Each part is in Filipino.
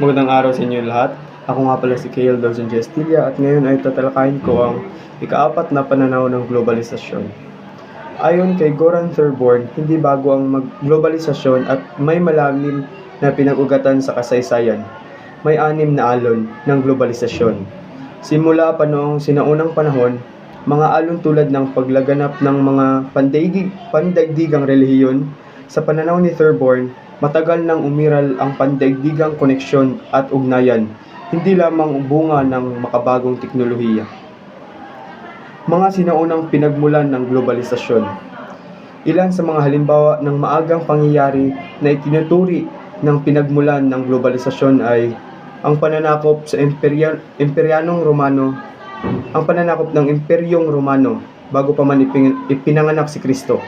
Magandang araw sa inyo lahat. Ako nga pala si Kale Dawson Gestilla at ngayon ay tatalakayin ko ang ikaapat na pananaw ng globalisasyon. Ayon kay Goran Thurborn, hindi bago ang mag-globalisasyon at may malalim na pinag-ugatan sa kasaysayan. May anim na alon ng globalisasyon. Simula pa noong sinaunang panahon, mga alon tulad ng paglaganap ng mga pandaigdig, pandaigdigang relihiyon, sa pananaw ni Thurborn, matagal nang umiral ang pandaigdigang koneksyon at ugnayan, hindi lamang bunga ng makabagong teknolohiya. Mga sinaunang pinagmulan ng globalisasyon. Ilan sa mga halimbawa ng maagang pangyayari na itinuturi ng pinagmulan ng globalisasyon ay ang pananakop sa imperya, imperyanong Romano, ang pananakop ng imperyong Romano bago pa man ipin- ipinanganak si Kristo.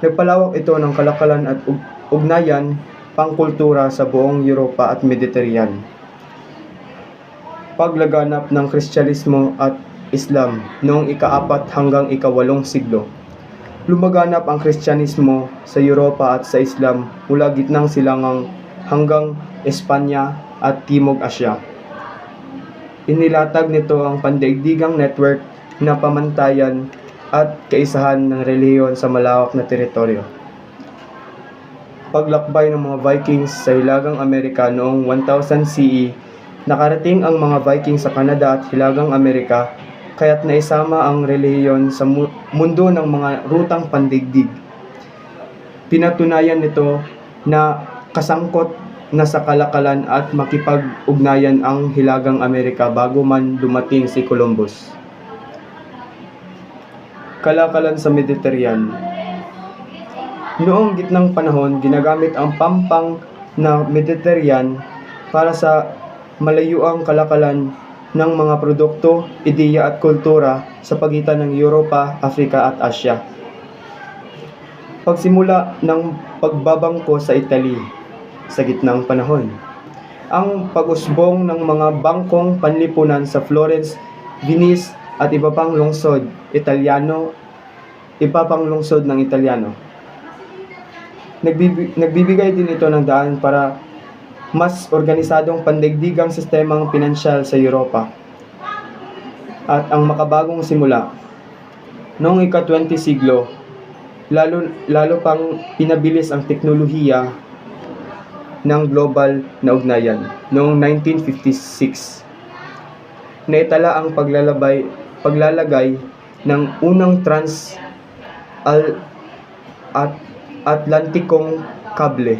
Nagpalawak ito ng kalakalan at ug- ugnayan pangkultura sa buong Europa at Mediterranean. Paglaganap ng Kristyanismo at Islam noong ikaapat hanggang ikawalong siglo. Lumaganap ang Kristyanismo sa Europa at sa Islam mula gitnang silangang hanggang Espanya at Timog Asya. Inilatag nito ang pandaigdigang network na pamantayan at kaisahan ng reliyon sa malawak na teritoryo. Paglakbay ng mga Vikings sa Hilagang Amerika noong 1000 CE, nakarating ang mga Vikings sa Canada at Hilagang Amerika kaya't naisama ang relihiyon sa mu- mundo ng mga rutang pandigdig. Pinatunayan nito na kasangkot na sa kalakalan at makipag-ugnayan ang Hilagang Amerika bago man dumating si Columbus. Kalakalan sa Mediterranean Noong gitnang panahon, ginagamit ang pampang na Mediterranean para sa malayuang kalakalan ng mga produkto, ideya at kultura sa pagitan ng Europa, Afrika at Asya. Pagsimula ng pagbabangko sa Italy sa gitnang panahon. Ang pag-usbong ng mga bangkong panlipunan sa Florence, Venice at iba pang lungsod Italiano, iba pang lungsod ng Italiano. Nagbibi- nagbibigay din ito ng daan para mas organisadong pandaigdigang sistemang pinansyal sa Europa. At ang makabagong simula, noong ika-20 siglo, lalo, lalo pang pinabilis ang teknolohiya ng global na ugnayan noong 1956. Naitala ang paglalabay, paglalagay ng unang trans al, at Atlantikong kable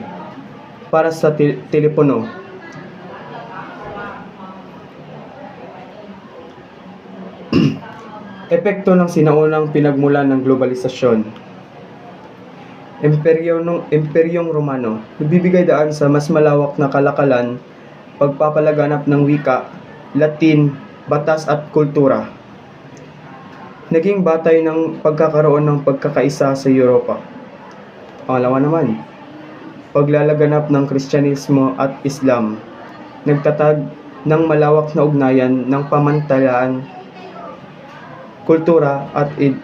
para sa te- telepono. Epekto ng sinaunang pinagmulan ng globalisasyon. Imperyo ng Imperyong Romano, nagbibigay daan sa mas malawak na kalakalan, pagpapalaganap ng wika, Latin, batas at kultura. Naging batay ng pagkakaroon ng pagkakaisa sa Europa. Pangalawa naman, paglalaganap ng Kristyanismo at Islam, nagtatag ng malawak na ugnayan ng pamantayan, kultura at id-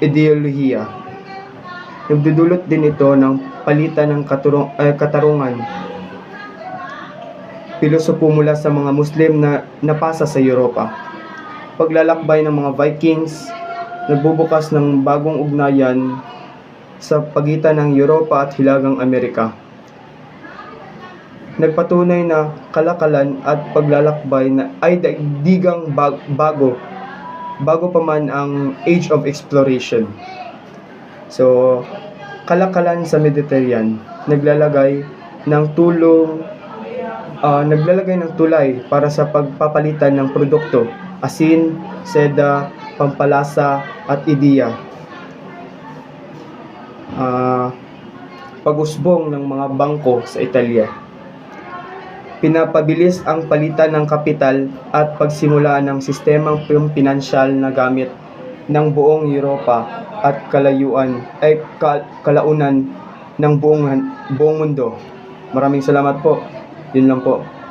ideolohiya. Nagdudulot din ito ng palitan ng katurung, eh, katarungan. Pilosopo mula sa mga Muslim na napasa sa Europa. Paglalakbay ng mga Vikings, nagbubukas ng bagong ugnayan sa pagitan ng Europa at Hilagang Amerika. Nagpatunay na kalakalan at paglalakbay na ay daigdigang bag- bago bago pa man ang Age of Exploration. So, kalakalan sa Mediterranean naglalagay ng tulong ah, naglalagay ng tulay para sa pagpapalitan ng produkto, asin, seda, pampalasa at ideya. Ah, pag-usbong ng mga bangko sa Italia. Pinapabilis ang palitan ng kapital at pagsimula ng sistemang pin- pinansyal na gamit ng buong Europa at kalayuan ay ka- kalaunan ng buong buong mundo. Maraming salamat po. Yun lang po.